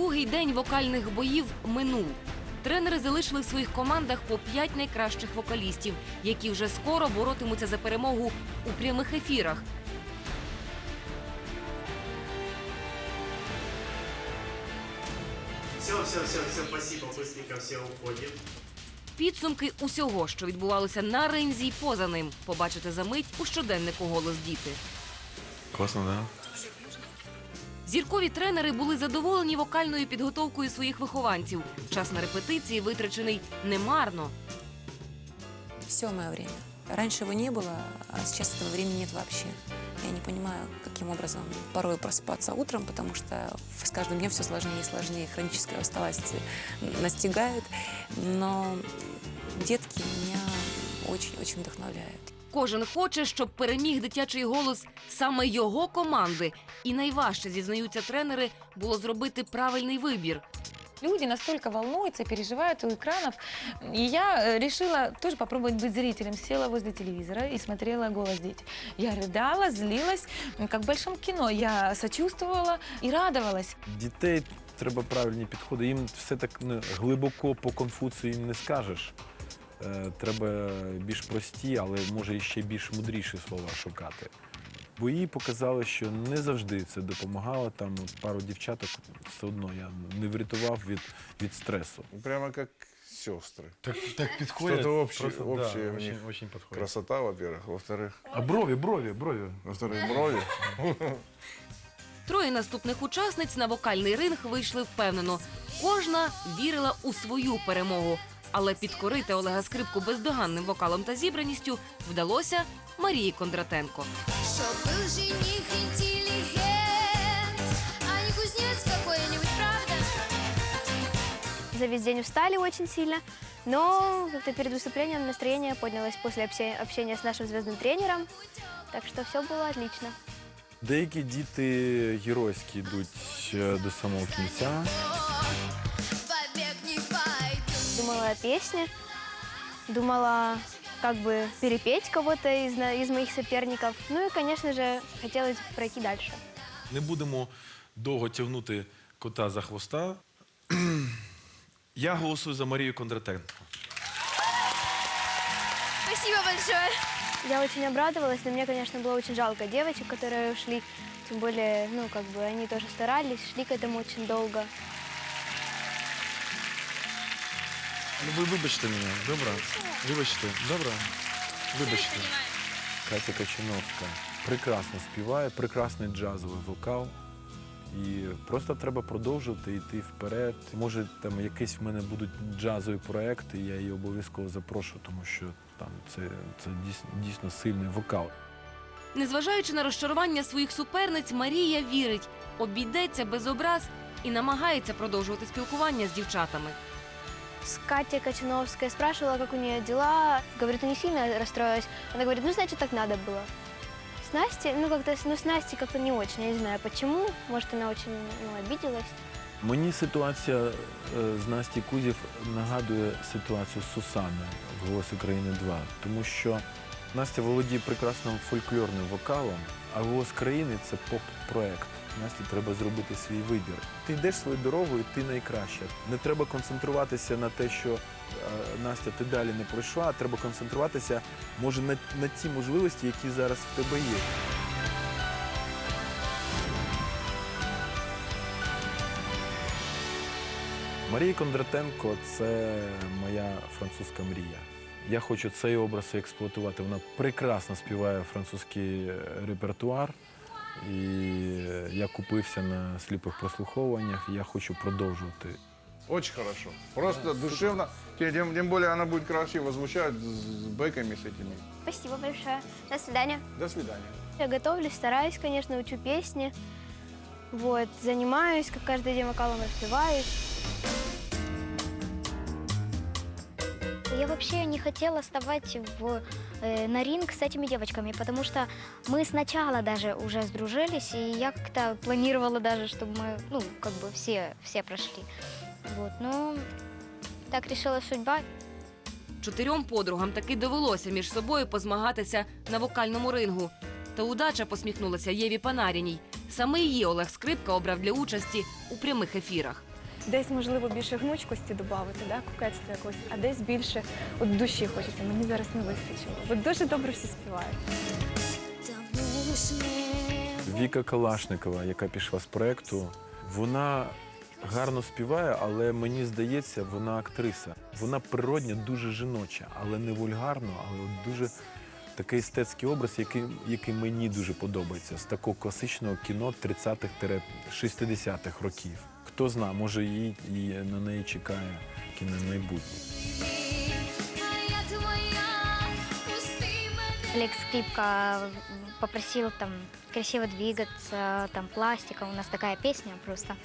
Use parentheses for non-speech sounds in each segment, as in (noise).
Другий день вокальних боїв минув. Тренери залишили в своїх командах по п'ять найкращих вокалістів, які вже скоро боротимуться за перемогу у прямих ефірах. Все, все, все, все, спасибо, быстренько все уходит. Підсумки усього, що відбувалося на ринзі й поза ним, побачите за мить у щоденнику голос діти. Класно, да? Зіркові тренери були задоволені вокальною підготовкою своїх вихованців. Час на репетиції витрачений немарно. Все мое время. Раньше его не было, а сейчас этого времени нет вообще. Я не понимаю, каким образом порой просыпаться утром, потому что с каждым днем все сложнее и сложнее. Хроническая усталость настигает. Но детки меня очень-очень вдохновляют. Кожен хоче, щоб переміг дитячий голос саме його команди. І найважче, зізнаються тренери, було зробити правильний вибір. Люди настолько волнуются, переживают у экранов. И я э, решила тоже попробовать быть зрителем. Села возле телевизора и смотрела «Голос дети». Я рыдала, злилась, м, как в большом кино. Я сочувствовала и радовалась. Дітей треба правильні підходи. Їм все так ну, глибоко по конфуцію їм не скажеш. Е, треба більш прості, але може і ще більш мудріші слова шукати. Бої показали, що не завжди це допомагало. Там от пару дівчаток все одно я не врятував від, від стресу. Прямо как сестры. Так, так підходять. Что-то общее, просто, общее да, в очень, них. очень підходять. Красота, во-первых. Во-вторых, А брові, брові, брові. во-вторых, брови. Троє наступних учасниць на вокальний ринг вийшли впевнено. Кожна вірила у свою перемогу. Але підкорити Олега Скрипку бездоганним вокалом та зібраністю вдалося Марії Кондратенко. Чтоб был жених интеллигент, а не кузнец какой-нибудь, правда? За весь день устали очень сильно, но как-то перед выступлением настроение поднялось после общения, общения с нашим звездным тренером, так что все было отлично. Деякі діти геройські йдуть е, до самого кінця. Побег не пойду. Думала о песне, думала как бы перепеть кого-то из, на- из моих соперников, ну и, конечно же, хотелось пройти дальше. Не будемо довго тягнути кота за хвоста. (clears throat) Я голосую за Марію Кондратенко. Спасибо большое. Я очень обрадовалась, но мне, конечно, было очень жалко девочек, которые ушли, тем более, ну, как бы они тоже старались, шли к этому очень долго. Ви вибачте мене, добре? Вибачте, добре? Вибачте. Катя Качановська прекрасно співає, прекрасний джазовий вокал. І просто треба продовжувати йти вперед. Може, там якісь в мене будуть джазові проекти, я її обов'язково запрошу, тому що там це, це дійсно, дійсно сильний вокал. Незважаючи на розчарування своїх суперниць, Марія вірить, обійдеться без образ і намагається продовжувати спілкування з дівчатами. С Катей Кочановской спрашивала, как у нее дела. Говорит, ну не сильно расстроилась. Она говорит, ну, значит, так надо было. С Настей, ну, как-то, ну, с Настей как-то не очень. Я не знаю, почему. Может, она очень ну, обиделась. Мені ситуація е, з Насті Кузів нагадує ситуацію з Сусаною в «Голосі країни 2», тому що Настя володіє прекрасним фольклорним вокалом, а «Голос країни» це поп-проект. Насті треба зробити свій вибір. Ти йдеш свою дорогу, і ти найкраща. Не треба концентруватися на те, що е, Настя, ти далі не пройшла, а треба концентруватися, може, на, на ті можливості, які зараз в тебе є. Марія Кондратенко це моя французька мрія. Я хочу цей образ експлуатувати. Вона прекрасно співає французький е, репертуар. І я купився на сліпих прослуховуваннях. і Я хочу продовжувати. Очень хорошо. Просто душевно. Тем, тем- тем более она будет красиво звучать с с бэками, с этими. Спасибо большое. До свидания. До свидания. Я готовлюсь, стараюсь, конечно, учу песни. Вот, занимаюсь, как каждый день вокалом распеваюсь. Я вообще не хотела вставать в, э, на ринг с этими девочками, потому что мы сначала даже уже сдружились, и я как-то планировала даже, чтобы мы, ну, как бы все, все прошли. Вот, но так решила судьба. Чотирьом подругам таки довелося між собою позмагатися на вокальному рингу. Та удача посміхнулася Єві Панаріній. Саме її Олег Скрипка обрав для участі у прямих ефірах. Десь, можливо, більше гнучкості додати, да? кокетства якось, а десь більше от душі хочеться. Мені зараз не вистачило. Бо дуже добре всі співають. Віка Калашникова, яка пішла з проекту, вона гарно співає, але мені здається, вона актриса. Вона природня, дуже жіноча, але не вульгарно, але от дуже такий естетський образ, який, який мені дуже подобається з такого класичного кіно 30-х-60-х років. Хто зна, може її, її на неї чекає кіно майбутнє. А я твоя, пусти мене. Олег Скрипка попросил там красиво двигаться, там пластика. У нас такая песня просто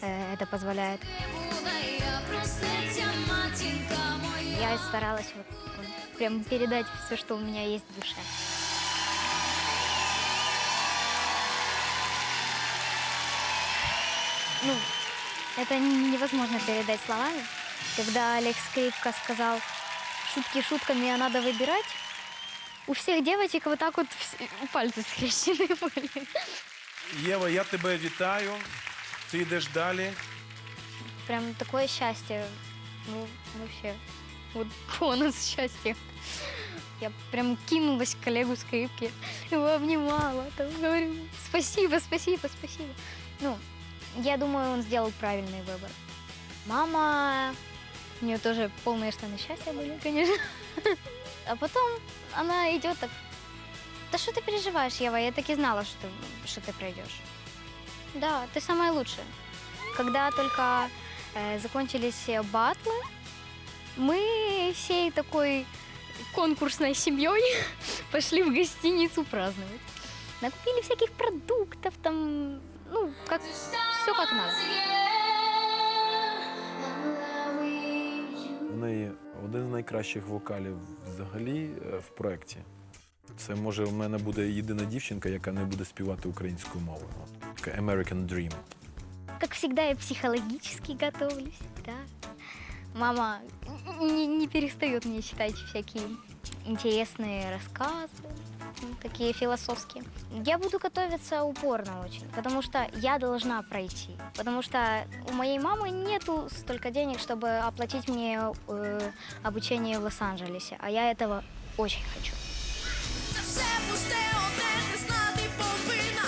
э, это позволяет. Була я проснеться матінка моя. Я старалась вот, вот прям передать все, что у меня есть в душе. Ну, это н- невозможно передать словами. Когда Олег Скрипка сказал шутки шутками, а надо выбирать, у всех девочек вот так вот вс- пальцы скрещены (laughs) были. Єва, я тебе вітаю. Ти йдеш далі. Прям такое счастье. Ну, вообще, вот (laughs) бонус счастья. Я прям кинулась к коллегу скрипки, его обнимала, там говорю, спасибо, спасибо, спасибо. Ну, я думаю, он сделал правильный выбор. Мама, у нее тоже полные штаны счастья были, конечно. (laughs) А потом она идет так, да что ты переживаешь, Ева, я так и знала, что, что ты пройдешь. Да, ты самая лучшая. Когда только э, закончились батлы, мы всей такой конкурсной семьей (laughs) пошли в гостиницу праздновать. Накупили всяких продуктов, там, ну, как, все как надо. У неї один з найкращих вокалів взагалі е, в проєкті. Це може в мене буде єдина дівчинка, яка не буде співати українською мовою. Така American Dream. Как всегда, я психологически готовлюсь, да. Мама не, не перестает мне читать всякие интересные рассказы, м, такие философские. Я буду готовиться упорно очень, потому что я должна пройти. Потому что у моей мамы нету столько денег, чтобы оплатить мне э, обучение в Лос-Анджелесе, а я этого очень хочу. Та все пусте, одне ти знати повинна.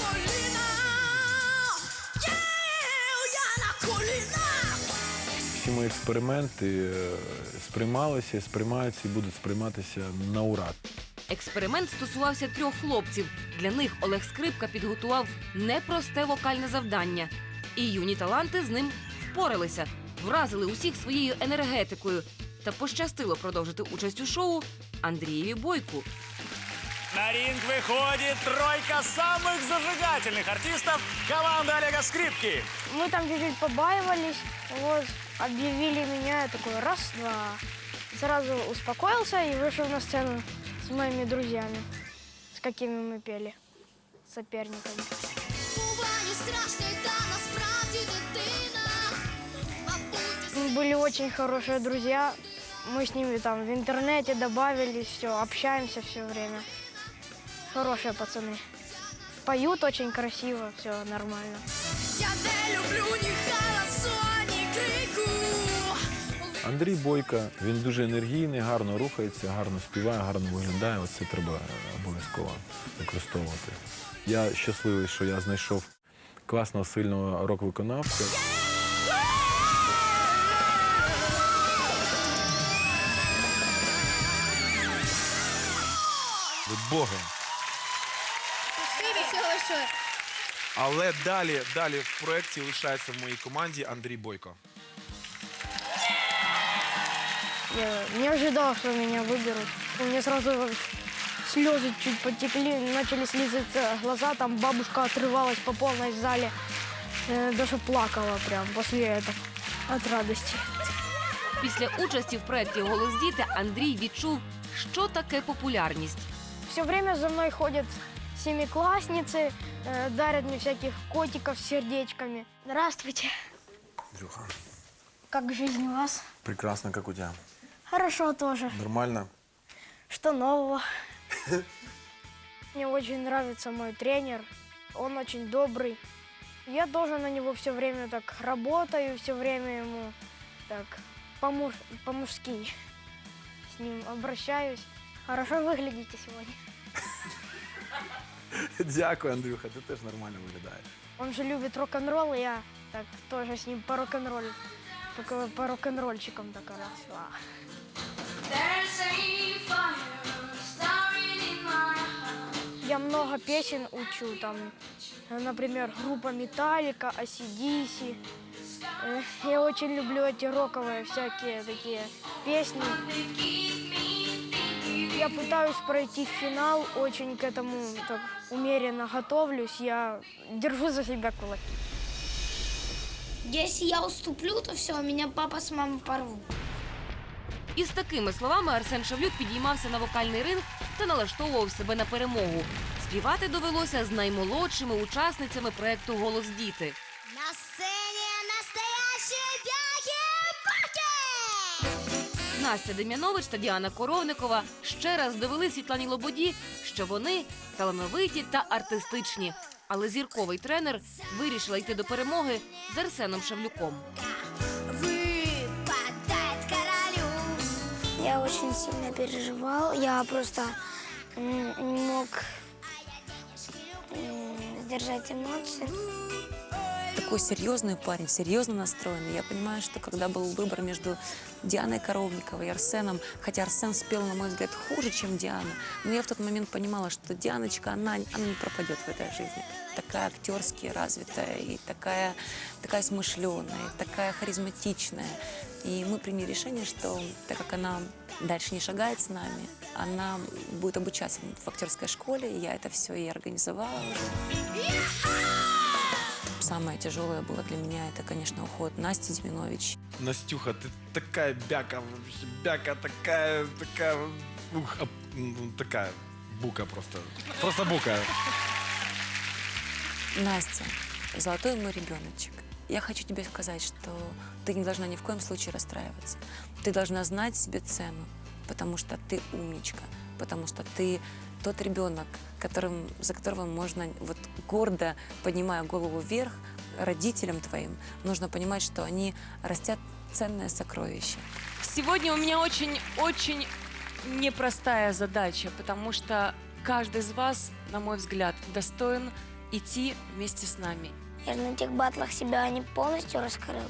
Поліна, є, я на колінах. Всі мої експерименти е, сприймалися, сприймаються і будуть сприйматися на ура. Експеримент стосувався трьох хлопців. Для них Олег Скрипка підготував непросте вокальне завдання. І юні таланти з ним впоралися, вразили усіх своєю енергетикою. Та пощастило продовжити участь у шоу Андрієві Бойку. На ринг виходить тройка самых зажигательных артистов команды Олега Скрипки. Мы там чуть-чуть побаивались, вот, объявили меня, я такой, раз, два. Сразу успокоился и вышел на сцену с моими друзьями, с какими мы пели, соперниками. Буває страшно, та насправді дитина. Мабуть, Мы были очень хорошие друзья, мы с ними там в интернете добавились, все, общаемся все время. Хорошие пацаны. Поют очень красиво, все нормально. я не люблю ні Андрій Бойка, він дуже енергійний, гарно рухається, гарно співає, гарно виглядає. Оце треба обов'язково використовувати. Я щасливий, що я знайшов класного, сильного рок-виконавця. Бога. Але далі, далі в проєкті лишається в моїй команді Андрій Бойко. Я не ожидал, что меня выберут. У меня сразу слезы чуть потекли, начали слезаться глаза, там бабушка отрывалась по полной в зале. Э, Даже плакала прям после этого от радости. Після участі в проєкті Голос діти Андрій відчув, що таке популярність. Все время за мной ходят семиклассницы, э, дарят мне всяких котиков с сердечками. Здравствуйте. Андрюха, Как жизнь у вас? прекрасно, як у тебе. Хорошо тоже. Нормально? Что нового? Мне очень нравится мой тренер. Он очень добрый. Я тоже на него все время так работаю, все время ему так по-муж- по-мужски с ним обращаюсь. Хорошо выглядите сегодня. Дякую, Андрюха, ти теж нормально виглядаєш. Он же любит рок-н-ролл, и я так тоже с ним по рок-н-роллю, по рок-н-ролльчикам так раз. Я много песен учу, там, например, группа Металлика, ACDC. Э, Я очень люблю эти роковые всякие такие песни. Я пытаюсь пройти финал, очень к этому так умеренно готовлюсь. Я держу за себя кулаки. Если я уступлю, то все, меня папа с мамой порвут. Із такими словами Арсен Шавлюк підіймався на вокальний ринг та налаштовував себе на перемогу. Співати довелося з наймолодшими учасницями проекту Голос діти. На сцене настоящие пяки-паки! Настя Дем'янович та Діана Коровникова ще раз довели Світлані Лободі, що вони талановиті та артистичні. Але зірковий тренер вирішила йти до перемоги з Арсеном Шавлюком. Я очень сильно переживал. Я просто не мог сдержать эмоции. Такой серьезный парень, серьезно настроенный. Я понимаю, что когда был выбор между Дианой Коровниковой и Арсеном, хотя Арсен спел, на мой взгляд, хуже, чем Диана, но я в тот момент понимала, что Дианочка, она, она не пропадет в этой жизни. Такая актерски развитая и такая, такая смышленая, такая харизматичная. И мы приняли решение, что так как она дальше не шагает с нами, она будет обучаться в актерской школе, и я это все и организовала. Самое тяжелое было для меня, это, конечно, уход Насти Деминович. Настюха, ти така бяка, вообще, бяка такая, такая, ух, а, м, такая бука просто. Просто бука. Настя, золотой мой ребеночек. Я хочу тебе сказать, что ты не должна ни в коем случае расстраиваться. Ты должна знать себе цену, потому что ты умничка, потому что ты тот ребенок, которым, за которого можно вот гордо, поднимая голову вверх, родителям твоим, нужно понимать, что они растят ценное сокровище. Сегодня у меня очень-очень непростая задача, потому что каждый из вас, на мой взгляд, достоин идти вместе с нами. Я же на тех батлах себя не полностью раскрыл.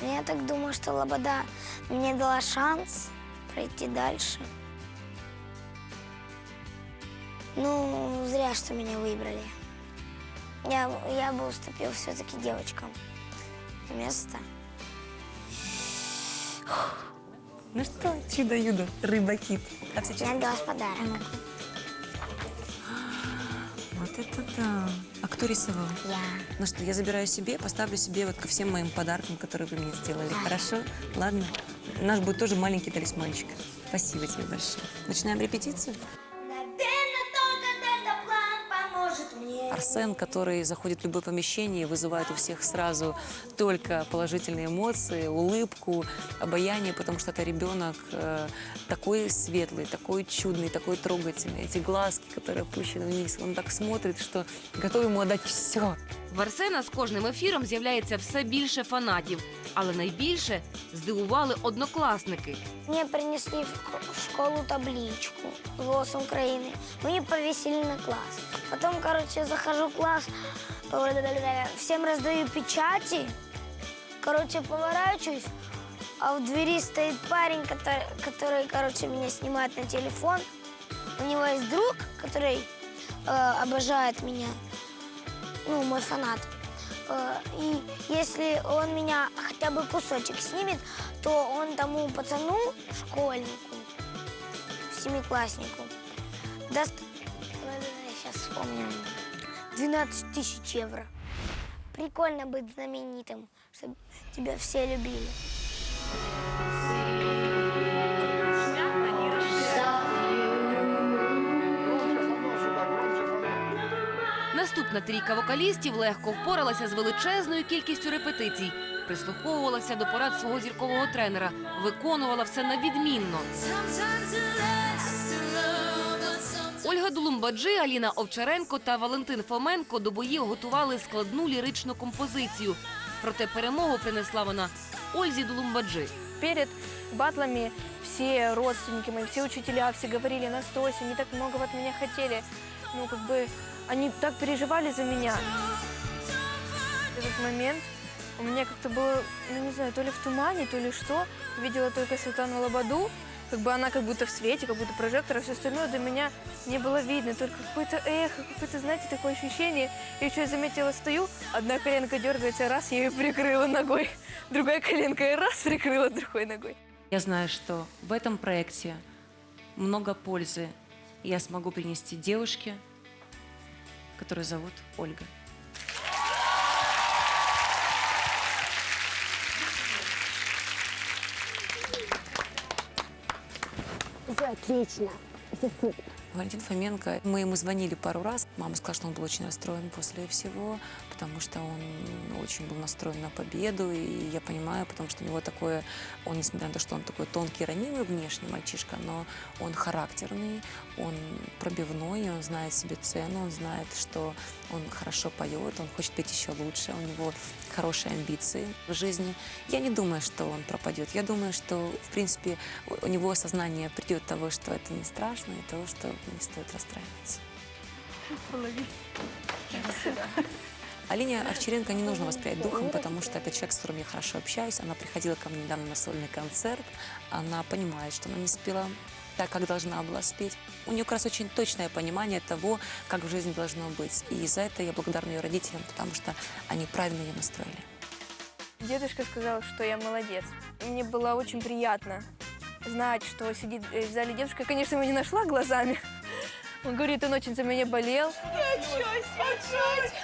Но я так думаю, что Лобода мне дала шанс пройти дальше. Ну, зря, что меня выбрали. Я, я бы уступил все-таки девочкам место. Ну что, чудо-юдо, рыба-кит. Сейчас? Мне отдалась подарок. Вот это да. А кто рисовал? Я. Ну что, я забираю себе, поставлю себе вот ко всем моим подаркам, которые вы мне сделали. Хорошо? Ладно. Наш будет тоже маленький талисманчик. Спасибо тебе большое. Начинаем репетицию? Арсен, который заходит в любое помещение и вызывает у всех сразу только положительные эмоции, улыбку, обаяние, потому что это ребенок э, такой светлый, такой чудный, такой трогательный. Эти глазки, которые опущены вниз, он так смотрит, что готов ему отдать все. В Арсена з кожним ефіром з'являється все більше фанатів, але найбільше здивували однокласники. Мне принесли в ко- в школу табличку «Голос Украины». Мне повесили на класс. Потом, короче, захожу в класс, всем раздаю печати. Короче, поворачиваюсь, а в двери стоит парень, который, который короче, меня снимает на телефон. У него есть друг, который э, обожает меня, Ну, мой фанат. Э, И если он меня хотя бы кусочек снимет, то он тому пацану, школьнику, семикласснику, даст, сейчас вспомню, 12 тысяч евро. Прикольно быть знаменитым, чтобы тебя все любили. Наступна трійка вокалістів легко впоралася з величезною кількістю репетицій, прислуховувалася до порад свого зіркового тренера, виконувала все на відмінно. Ольга Дулумбаджи, Аліна Овчаренко та Валентин Фоменко до боїв готували складну ліричну композицію. Проте перемогу принесла вона Ользі Дулумбаджи. Перед батлами все родственники мои, все учителя, все говорили, Настойся, они так многого от меня хотели. Ну, как бы, они так переживали за меня. В этот момент у меня как-то было, ну, не знаю, то ли в тумане, то ли что. Видела только Светлану Лободу, как бы она как будто в свете, как будто прожектор, а все остальное до меня не было видно. Только какое-то эхо, какое-то, знаете, такое ощущение. И еще я заметила, стою, одна коленка дергается, раз, я ее прикрыла ногой. (laughs) Другая коленка и раз, прикрыла другой ногой. Я знаю, что в этом проекте много пользы я смогу принести девушке, которую зовут Ольга. Все отлично, все супер. Валентин Фоменко, мы ему звонили пару раз. Мама сказала, что он был очень расстроен после всего, потому что он очень был настроен на победу. И я понимаю, потому что у него такое, он, несмотря на то, что он такой тонкий, ранимый внешне мальчишка, но он характерный, он пробивной, он знает себе цену, он знает, что он хорошо поет, он хочет петь еще лучше, у него хорошие амбиции в жизни. Я не думаю, что он пропадет. Я думаю, что, в принципе, у- у него осознание придет того, что это не страшно, и того, что не стоит расстраиваться. Алине Овчаренко не нужно восприять духом, потому что это человек, с которым я хорошо общаюсь. Она приходила ко мне недавно на сольный концерт. Она понимает, что она не спела так, как должна была спеть. У нее как раз очень точное понимание того, как в жизни должно быть. И за это я благодарна ее родителям, потому что они правильно ее настроили. Дедушка сказал, что я молодец. Мне было очень приятно знать, что сидит э, в зале дедушка. Конечно, его не нашла глазами. Он говорит, он очень за меня болел.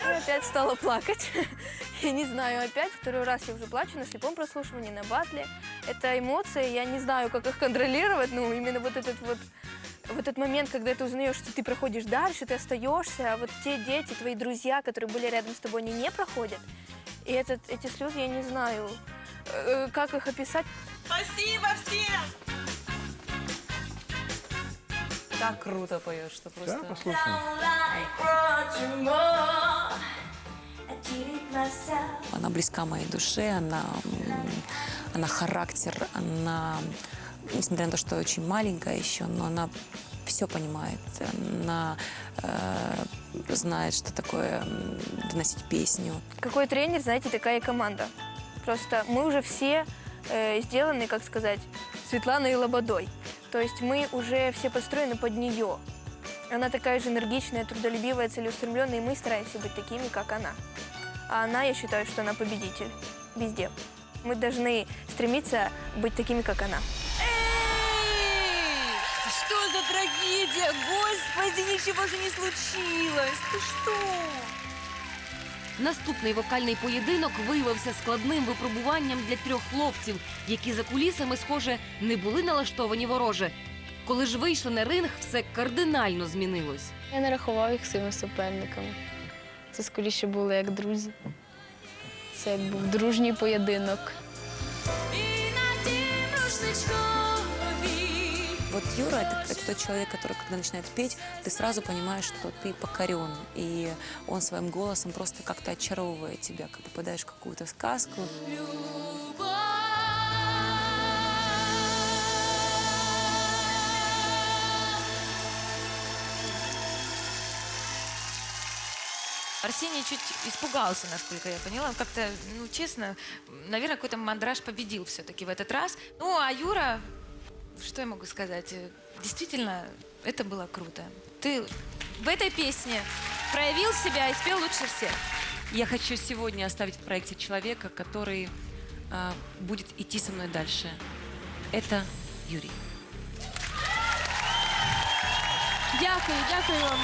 Я опять стала плакать. (laughs) Я не знаю, опять второй раз я уже плачу на слепом прослушивании, на батле. Это эмоции, я не знаю, как их контролировать, ну, именно вот этот вот в этот момент, когда ты узнаешь, что ты проходишь дальше, ты остаешься, а вот те дети, твои друзья, которые были рядом с тобой, они не проходят. И этот, эти слезы, я не знаю, э, как их описать. Спасибо всем! Так круто поешь, что просто... Да, послушаем. Она близка моей душе, она, она характер, она, несмотря на то, что очень маленькая еще, но она все понимает. Она э, знает, что такое доносить песню. Какой тренер, знаете, такая и команда. Просто мы уже все э, сделаны, как сказать, Светланой Лободой. То есть мы уже все построены под нее. Она такая же энергичная, трудолюбивая, целеустремленная, и мы стараемся быть такими, как она. А она, я считаю, что она победитель везде. Мы должны стремиться быть такими, как она. Что за трагедия? Господи, ничего же не случилось. Ты что? Наступний вокальний поєдинок виявився складним випробуванням для трьох хлопців, які за кулісами, схоже, не були налаштовані вороже. Коли ж вийшли на ринг, все кардинально змінилось. Я не рахував їх своїми суперниками. Це скоріше були як друзі. Це як був дружній поєдинок. Вот Юра это, это тот человек, который, когда начинает петь, ты сразу понимаешь, что ты покорен. И он своим голосом просто как-то очаровывает тебя, как попадаешь в какую-то сказку. Арсений чуть испугался, насколько я поняла. Он Как-то, ну, честно, наверное, какой-то мандраж победил все-таки в этот раз. Ну, а Юра, что я могу сказать? Э, Действительно, это было круто. Ты в этой песне проявил себя и спел лучше всех. Я хочу сегодня оставить в проекте человека, который а, будет идти со мной дальше. Это Юрий. Дякую, дякую вам.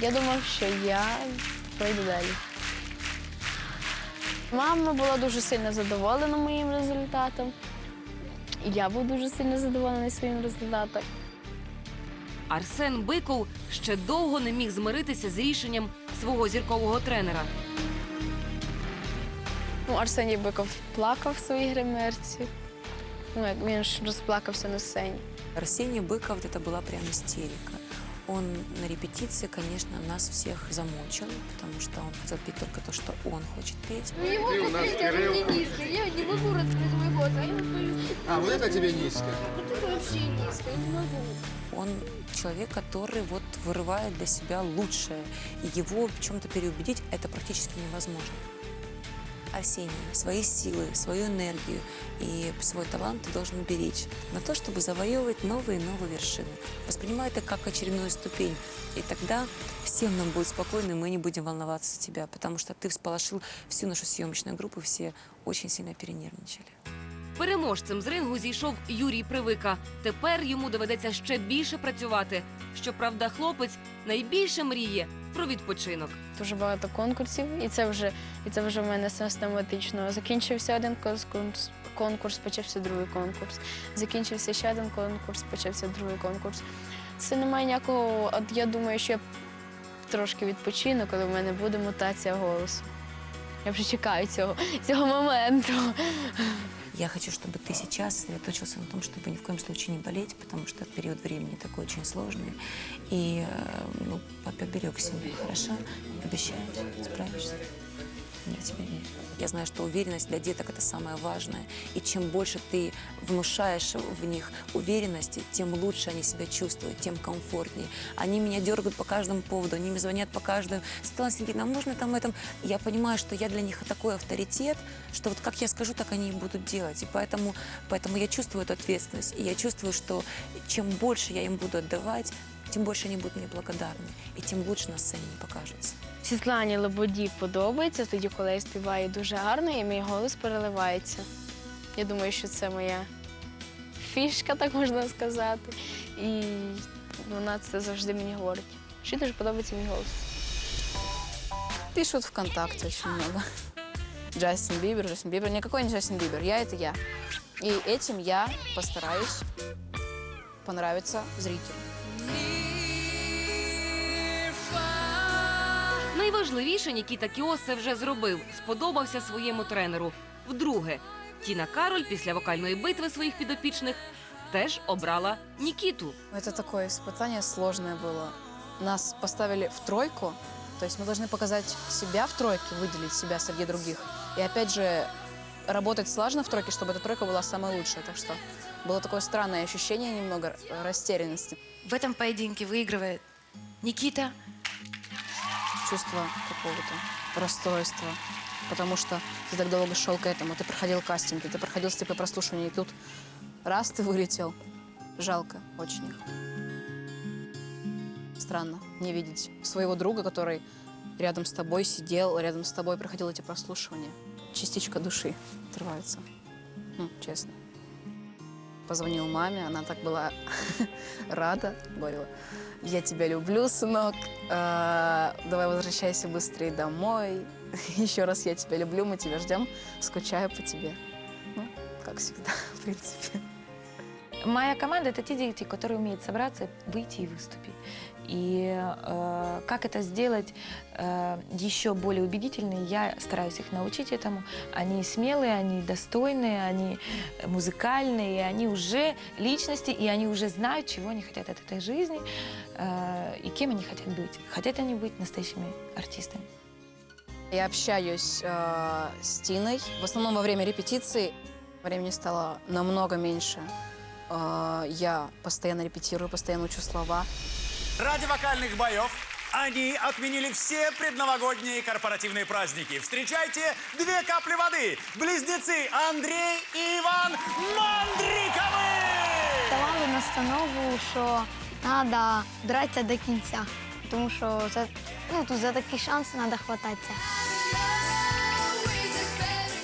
Я думав, що я пройду далі. Мама була дуже сильно задоволена моїм результатом. І я був дуже сильно задоволений своїм результатом. Арсен Биков ще довго не міг змиритися з рішенням свого зіркового тренера. Ну, Арсеній Биков плакав в своїй гримерці. Ну, як він ж розплакався на сцені. Арсений Быков, вот это была прям истерика. Он на репетиции, конечно, нас всех замучил, потому что он хотел петь только то, что он хочет петь. Ты у нас Кирилл. Я не могу раскрыть свой голос, а я пою. А, вот это тебе низко. Вот это вообще низко, я не могу. Он человек, который вот вырывает для себя лучшее. И его в чем-то переубедить это практически невозможно. Арсений, свои силы, свою энергию и свой талант ты должен беречь на то, чтобы завоевывать новые и новые вершины. Воспринимай это как очередную ступень. И тогда всем нам будет спокойно, и мы не будем волноваться за тебя, потому что ты всполошил всю нашу съемочную группу, все очень сильно перенервничали. Переможцем з рингу зійшов Юрій Привика. Тепер йому доведеться ще більше працювати. Щоправда, хлопець найбільше мріє про відпочинок. Дуже багато конкурсів, і це вже і це вже в мене систематично. Закінчився один конкурс, конкурс, почався другий конкурс. Закінчився ще один конкурс, почався другий конкурс. Це немає ніякого. От я думаю, що я трошки відпочину, коли в мене буде мутація голосу. Я вже чекаю цього, цього моменту. Я хочу, чтобы ты сейчас сосредоточился на том, чтобы ни в коем случае не болеть, потому что период времени такой очень сложный. И э, ну, поберег себя, хорошо? Обещаю, справишься. Я в тебя верю. Я знаю, что уверенность для деток – это самое важное. И чем больше ты внушаешь в них уверенности, тем лучше они себя чувствуют, тем комфортнее. Они меня дергают по каждому поводу, они мне звонят по каждому. Светлана Сергеевна, а можно там этом? Я понимаю, что я для них такой авторитет, что вот как я скажу, так они и будут делать. И поэтому, поэтому я чувствую эту ответственность. И я чувствую, что чем больше я им буду отдавать, тем больше они будут мне благодарны. И тем лучше на сцене покажутся. Світлані Лободі подобається тоді, коли я співаю дуже гарно і мій голос переливається. Я думаю, що це моя фішка, так можна сказати. І вона це завжди мені говорить. Що дуже подобається мій голос. Пишут ВКонтакте очень много. Джастин Бибер, Джастин Бибер. Никакой не Джастин Бибер, я это я. И этим я постараюсь понравиться зрителю. Найважливіше Нікіта Кіос це вже зробив. Сподобався своєму тренеру. Вдруге, Тіна Кароль після вокальної битви своїх підопічних теж обрала Нікіту. Это такое испытание сложное было. Нас поставили в тройку, то есть мы должны показать себя в тройке, выделить себя среди других. И опять же, работать слаженно в тройке, чтобы эта тройка была самая лучшая. Так что было такое странное ощущение немного э, растерянности. В этом поединке выигрывает Никита. Чувство какого-то расстройства. Потому что ты так долго шел к этому, ты проходил кастинги, ты проходил степы прослушивания, и тут раз ты вылетел. Жалко очень их. Странно не видеть своего друга, который рядом с тобой сидел, рядом с тобой проходил эти прослушивания. Частичка души отрывается. Ну, честно. Позвонил маме, она так была (laughs) рада, говорила, я тебя люблю, сынок, А, давай возвращайся быстрее домой, (laughs) еще раз я тебя люблю, мы тебя ждем, скучаю по тебе. Ну, как всегда, (laughs) в принципе. Моя команда — это те дети, которые умеют собраться, выйти и выступить. И э, как это сделать э, еще более убедительной, я стараюсь их научить этому. Они смелые, они достойные, они музыкальные, они уже личности, и они уже знают, чего они хотят от этой жизни э, и кем они хотят быть. Хотят они быть настоящими артистами. Я общаюсь э, с Тиной, в основном во время репетиции. Времени стало намного меньше. Э, я постоянно репетирую, постоянно учу слова. Ради вокальных боев они отменили все предновогодние корпоративные праздники. Встречайте две капли воды. Близнецы Андрей и Иван Мандриковы! Давали настанову, що треба дратися до кінця, тому що за, ну, тут за такий шанс треба хвататися.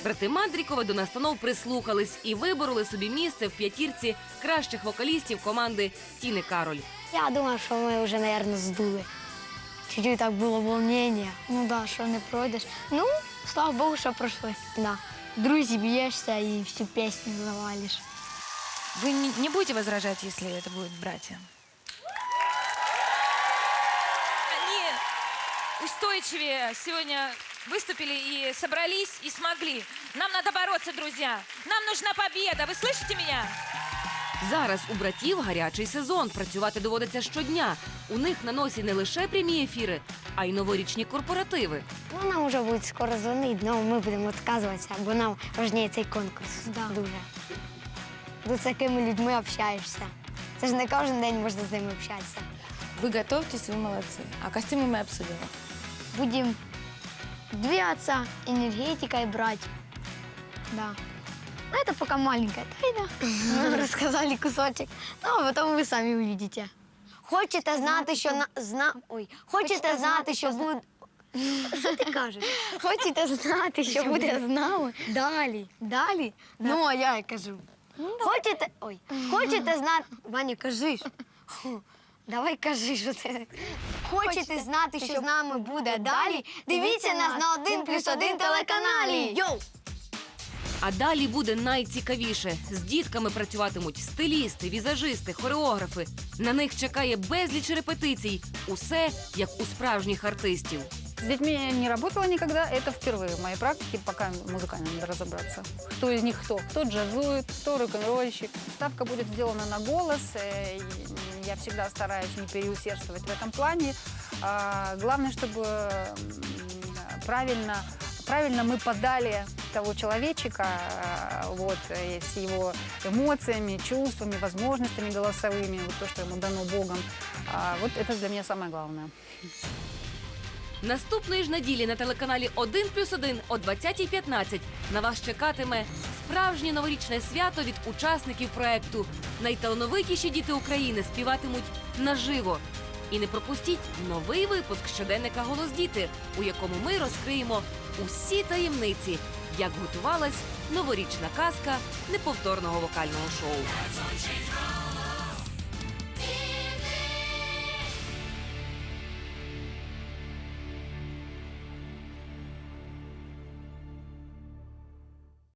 Брати Мандрікови до настанов прислухались і вибороли собі місце в п'ятірці кращих вокалістів команди Тіни Кароль. Я думаю, що ми вже, мабуть, здули. Чуть-чуть так було волнення. Ну да, що не пройдеш. Ну, слава Богу, що пройшли. Да. Друзі б'єшся і всю пісню завалиш. Вы не, не будете возражать, если это будут братья? Они устойчивее сегодня выступили и собрались и смогли. Нам надо бороться, друзья. Нам нужна победа. Вы слышите меня? Зараз у братів гарячий сезон. Працювати доводиться щодня. У них на носі не лише прямі ефіри, а й новорічні корпоративи. Ну, нам вже будуть скоро дзвонити, але ми будемо відказуватися, бо нам важливий цей конкурс. Дуже. Ти з такими людьми общаєшся. Це ж не кожен день можна з ними общатися. Вы готовьтесь, вы молодцы. А костюмы мы обсудим. Будем двигаться, энергетикой брать. Да. Ну, это пока маленькая тайна. Мы вам (laughs) рассказали кусочек. Ну, а потом вы сами увидите. Хочете знати, що на зна... Ой, хочете знати, що буде. Що ти кажеш? (laughs) Хочете знати, що буде з нами? Далі. Далі? Ну, а я й кажу. Хочете. Ой, хочете знати. Ваня, кажи. ж. Давай кажи, що ти. Хочете знати, що з нами буде далі? Дивіться нас на 1 плюс 1 телеканалі. Йоу! А далі буде найцікавіше. З дітками працюватимуть стилісти, візажисти, хореографи. На них чекає безліч репетицій. Усе як у справжніх артистів. С детьми я не работала никогда, это впервые в моей практике, пока музыкально надо разобраться. Кто из них кто? Кто джазует, кто рок-н-ролльщик. Ставка будет сделана на голос, э, я всегда стараюсь не переусердствовать в этом плане. А, Главное, чтобы правильно, правильно мы подали того человечика а, вот, э, с его эмоциями, чувствами, возможностями голосовыми, вот то, что ему дано Богом. А, Вот это для меня самое главное. Наступної ж неділі на телеканалі 1 плюс 1 о 20.15 на вас чекатиме справжнє новорічне свято від учасників проекту. Найталановитіші діти України співатимуть наживо. І не пропустіть новий випуск щоденника Голос діти, у якому ми розкриємо усі таємниці, як готувалась новорічна казка неповторного вокального шоу.